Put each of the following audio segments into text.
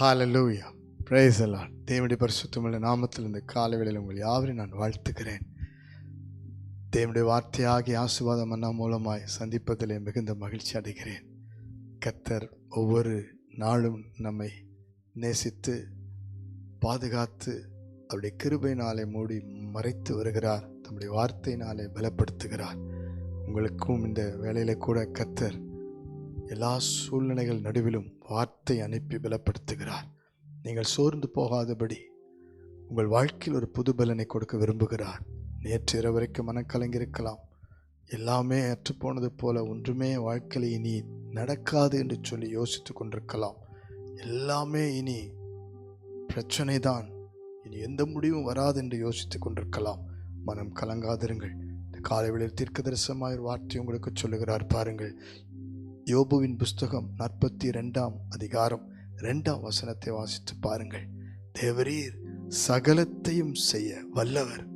ஹாலலூயா praise எல்லாம் lord. தேவனுடைய பரிசுத்தமுள்ள நாமத்தில் இந்த காலை உங்கள் யாவரையும் நான் வாழ்த்துக்கிறேன் தேவனுடைய வார்த்தையாகி ஆசீர்வாதம் அண்ணா மூலமாய் சந்திப்பதிலே மிகுந்த மகிழ்ச்சி அடைகிறேன். கத்தர் ஒவ்வொரு நாளும் நம்மை நேசித்து பாதுகாத்து அவருடைய கிருபையினாலே மூடி மறைத்து வருகிறார். தம்முடைய வார்த்தையினாலே பலப்படுத்துகிறார். உங்களுக்கும் இந்த வேலையில் கூட கத்தர் எல்லா சூழ்நிலைகள் நடுவிலும் வார்த்தை அனுப்பி பலப்படுத்துகிறார். நீங்கள் சோர்ந்து போகாதபடி உங்கள் வாழ்க்கையில் ஒரு புது பலனை கொடுக்க விரும்புகிறார். நேற்று இரவு வரைக்கும் மனக்கலங்கிருக்கலாம் எல்லாமே அற்றுப்போனது போல ஒன்றுமே வாழ்க்கையில் இனி நடக்காது என்று சொல்லி யோசித்து கொண்டிருக்கலாம். எல்லாமே இனி பிரச்சனை தான் இனி எந்த முடிவும் வராது என்று யோசித்து கொண்டிருக்கலாம். மனம் கலங்காதிருங்கள். இந்த காலை வேளையில் தீர்க்க தரிசனமாய் வார்த்தை உங்களுக்கு சொல்லுகிறார். பாருங்கள். யோபுவின் புஸ்தகம் நாற்பத்தி ரெண்டாம் அதிகாரம் ரெண்டாம் வசனத்தை வாசித்து பாருங்கள். தேவரீர் சகலத்தையும் செய்ய வல்லவர்.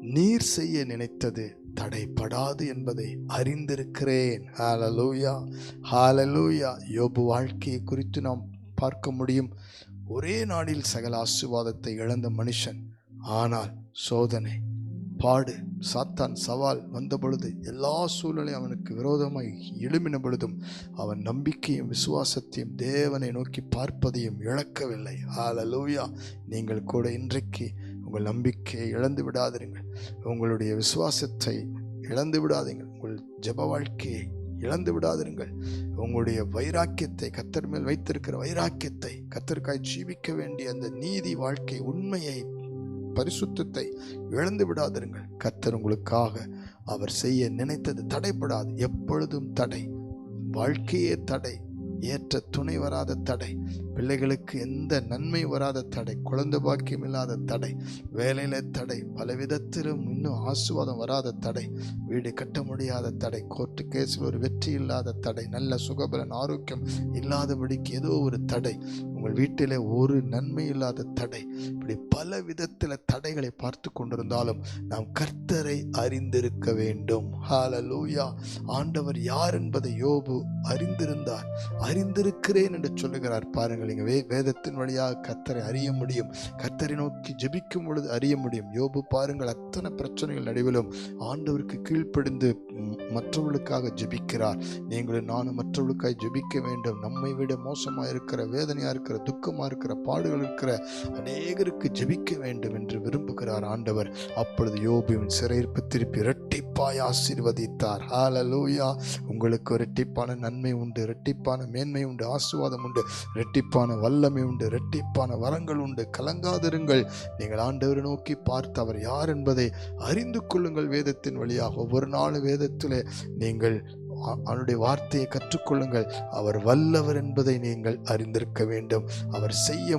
நீர் செய்ய நினைத்தது தடைப்படாது என்பதை அறிந்திருக்கிறேன். ஹாலலூயா ஹாலலூயா யோபு வாழ்க்கையை குறித்து நாம் பார்க்க முடியும். ஒரே நாளில் சகல ஆசீர்வாதத்தை இழந்த மனுஷன். ஆனால் சோதனை பாடு சாத்தான் சவால் வந்த பொழுது எல்லா சூழ்நிலையும் அவனுக்கு விரோதமாய் எழுமின பொழுதும் அவன் நம்பிக்கையும் விசுவாசத்தையும் தேவனை நோக்கி பார்ப்பதையும் இழக்கவில்லை. ஆலலூயா நீங்கள் கூட இன்றைக்கு உங்கள் நம்பிக்கையை இழந்து விடாதிருங்கள் உங்களுடைய விசுவாசத்தை இழந்து விடாதீங்கள் உங்கள் ஜெப வாழ்க்கையை இழந்து விடாதிருங்கள் உங்களுடைய வைராக்கியத்தை கத்தர் மேல் வைத்திருக்கிற வைராக்கியத்தை கத்தர்காய் ஜீவிக்க வேண்டிய அந்த நீதி வாழ்க்கை உண்மையை பரிசுத்தத்தை இழந்து விடாதிருங்கள். கத்தர் உங்களுக்காக அவர் செய்ய நினைத்தது தடைப்படாது எப்பொழுதும் தடை வாழ்க்கையே தடை ஏற்ற துணை வராத தடை. பிள்ளைகளுக்கு எந்த நன்மை வராத தடை குழந்தை பாக்கியம் இல்லாத தடை வேலையில் தடை பல விதத்திலும் இன்னும் ஆசுவாதம் வராத தடை வீடு கட்ட முடியாத தடை கோர்ட்டு கேஸில் ஒரு வெற்றி இல்லாத தடை நல்ல சுகபலன் ஆரோக்கியம் இல்லாதபடிக்கு ஏதோ ஒரு தடை உங்கள் வீட்டிலே ஒரு நன்மை இல்லாத தடை இப்படி பல விதத்தில் தடைகளை பார்த்து கொண்டிருந்தாலும் நாம் கர்த்தரை அறிந்திருக்க வேண்டும். ஹalleluya ஆண்டவர் யார் என்பதை யோபு அறிந்திருந்தார். அறிந்திருக்கிறேன் என்று சொல்லுகிறார் பாருங்கள். நீங்கள் வே வேதத்தின் வழியாக கத்தரை அறிய முடியும். கத்தரை நோக்கி ஜெபிக்கும் பொழுது அறிய முடியும். யோபு பாருங்கள் அத்தனை பிரச்சனைகள் நடுவிலும் ஆண்டவருக்கு கீழ்ப்படிந்து மற்றவர்களுக்காக ஜெபிக்கிறார். நீங்களும் நானும் மற்றவர்களுக்காக ஜெபிக்க வேண்டும். நம்மை விட மோசமாக இருக்கிற வேதனையாக இருக்கிற துக்கமாக இருக்கிற பாடுகள் இருக்கிற அநேகருக்கு ஜெபிக்க வேண்டும் என்று விரும்புகிறார் ஆண்டவர். அப்பொழுது யோபுவின் சிறையிருப்பு திருப்பி இரட்டிப்பாய் ஆசீர்வதித்தார். ஹalleluya உங்களுக்கு இரட்டிப்பான நன்மை உண்டு இரட்டிப்பான மேன்மை உண்டு ஆசீர்வாதம் உண்டு இரட்டிப்பான வல்லமை உண்டு இரட்டிப்பான வரங்கள் உண்டு. கலங்காதிருங்கள். நீங்கள் ஆண்டவரை நோக்கி பார்த்து அவர் யார் என்பதை அறிந்து கொள்ளுங்கள் வேதத்தின் வழியாக. ஒவ்வொரு நாளும் வேதத்திலே நீங்கள் அவனுடைய வார்த்தையை கற்றுக்கொள்ளுங்கள். அவர் வல்லவர் என்பதை நீங்கள் அறிந்திருக்க வேண்டும். அவர் செய்ய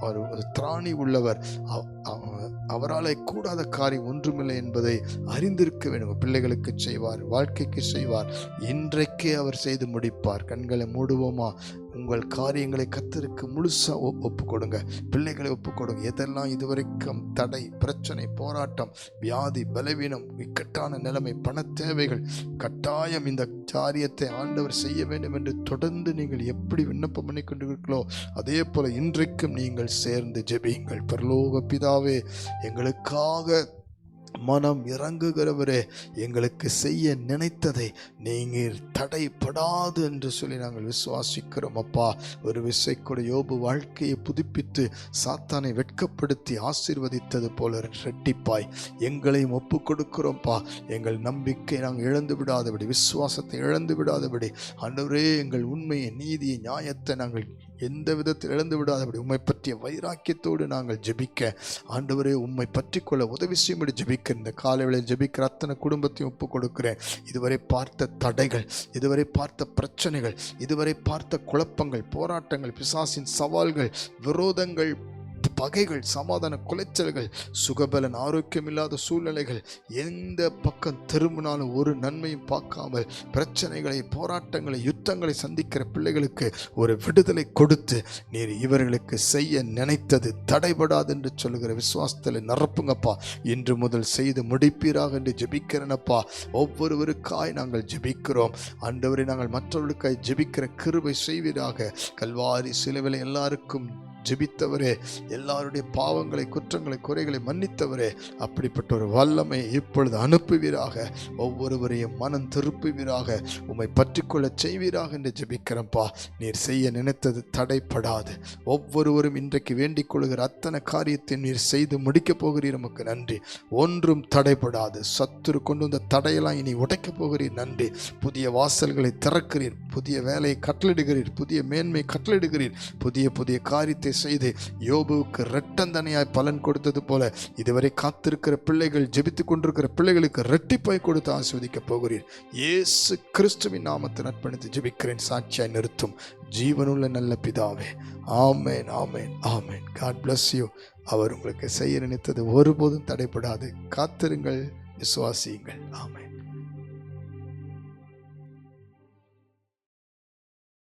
ஒரு திராணி உள்ளவர். அவ்- அவ- அவராலே கூடாத காரியம் ஒன்றுமில்லை என்பதை அறிந்திருக்க வேண்டும். பிள்ளைகளுக்கு செய்வார் வாழ்க்கைக்கு செய்வார். இன்றைக்கே அவர் செய்து முடிப்பார். கண்களை மூடுவோமா? உங்கள் காரியங்களை கத்தருக்கு முழுசாக ஒ- ஒப்பு கொடுங்க பிள்ளைகளை ஒப்பு கொடுங்க எதெல்லாம் இதுவரைக்கும் தடை பிரச்சனை போராட்டம் வியாதி பலவீனம் இக்கட்டான நிலைமை பண தேவைகள் கட்டாயம் இந்த காரியத்தை ஆண்டவர் செய்ய வேண்டும் என்று தொடர்ந்து நீங்கள் எப்படி விண்ணப்பம் பண்ணி கொண்டிருக்கிறீர்களோ அதே போல இன்றைக்கும் நீங்கள் சேர்ந்து ஜெபியுங்கள். பரலோக பிதாவே எங்களுக்காக மனம் இறங்குகிறவரே எங்களுக்கு செய்ய நினைத்ததை நீங்கள் தடைப்படாது என்று சொல்லி நாங்கள் விசுவாசிக்கிறோம் அப்பா. ஒரு விசை யோபு வாழ்க்கையை புதுப்பித்து சாத்தானை வெட்கப்படுத்தி ஆசீர்வதித்தது போல ரெட்டிப்பாய். எங்களையும் ஒப்பு கொடுக்கிறோம்ப்பா எங்கள் நம்பிக்கை நாங்கள் இழந்து விடாதபடி விசுவாசத்தை இழந்து விடாதபடி அன்றவரே எங்கள் உண்மையை நீதியை நியாயத்தை நாங்கள் எந்த விதத்தில் இழந்து விடாதபடி உம்மை பற்றிய வைராக்கியத்தோடு நாங்கள் ஜெபிக்க. ஆண்டவரே உம்மை பற்றி கொள்ள உதவி செய்யும்படி ஜெபிக்க. இந்த காலைவேளையில் ஜெபிக்கிற அத்தனை குடும்பத்தையும் ஒப்பு கொடுக்கிறேன். இதுவரை பார்த்த தடைகள் இதுவரை பார்த்த பிரச்சனைகள் இதுவரை பார்த்த குழப்பங்கள் போராட்டங்கள் பிசாசின் சவால்கள் விரோதங்கள் பகைகள் சமாதான குலைச்சல்கள் சுகபலன் ஆரோக்கியமில்லாத சூழ்நிலைகள் எந்த பக்கம் திரும்பினாலும் ஒரு நன்மையும் பார்க்காமல் பிரச்சனைகளை போராட்டங்களை யுத்தங்களை சந்திக்கிற பிள்ளைகளுக்கு ஒரு விடுதலை கொடுத்து நீர் இவர்களுக்கு செய்ய நினைத்தது தடைபடாது என்று சொல்லுகிற விசுவாசத்தில் நிரப்புங்கப்பா. இன்று முதல் செய்து முடிப்பீராக என்று ஜெபிக்கிறேனப்பா. ஒவ்வொருவருக்காய் நாங்கள் ஜெபிக்கிறோம். ஆண்டவரை நாங்கள் மற்றவர்களுக்காய் ஜெபிக்கிற கிருபை செய்வீராக. கல்வாரி சிலவில் எல்லாருக்கும் ஜெபித்தவரே எல்லாருடைய பாவங்களை குற்றங்களை குறைகளை மன்னித்தவரே அப்படிப்பட்ட ஒரு வல்லமை இப்பொழுது அனுப்புவீராக. ஒவ்வொருவரையும் மனம் திருப்புவீராக. உம்மை பற்றிக்கொள்ள செய்வீராக என்று ஜெபிக்கிறேன்ப்பா. நீர் செய்ய நினைத்தது தடைப்படாது. ஒவ்வொருவரும் இன்றைக்கு வேண்டிக் கொள்கிற அத்தனை காரியத்தை நீர் செய்து முடிக்கப் போகிறீர். நமக்கு நன்றி. ஒன்றும் தடைப்படாது. சத்துரு கொண்டு வந்த தடையெல்லாம் இனி உடைக்கப் போகிறீர். நன்றி. புதிய வாசல்களை திறக்கிறீர். புதிய வேலையை கட்டளிடுகிறீர் புதிய மேன்மை கட்டளிடுகிறீர் புதிய புதிய காரியத்தை செய்து யோபுவுக்கு ரெட்டந்தனையாய் பலன் கொடுத்தது போல இதுவரை காத்திருக்கிற பிள்ளைகள் ஜெபித்து கொண்டிருக்கிற பிள்ளைகளுக்கு ரெட்டிப்பாய் கொடுத்து ஆஸ்வதிக்கப் போகிறீர். இயேசு கிறிஸ்துவின் நாமத்தை அர்ப்பணித்து ஜெபிக்கிறேன் சாட்சியாய் நிறுத்தும். ஜீவனுள்ள நல்ல பிதாவே ஆமேன் ஆமேன் ஆமேன். காட் பிளஸ் யூ அவர் உங்களுக்கு செய்ய நினைத்தது ஒருபோதும் தடைப்படாது காத்திருங்கள் விசுவாசியுங்கள். ஆமேன்.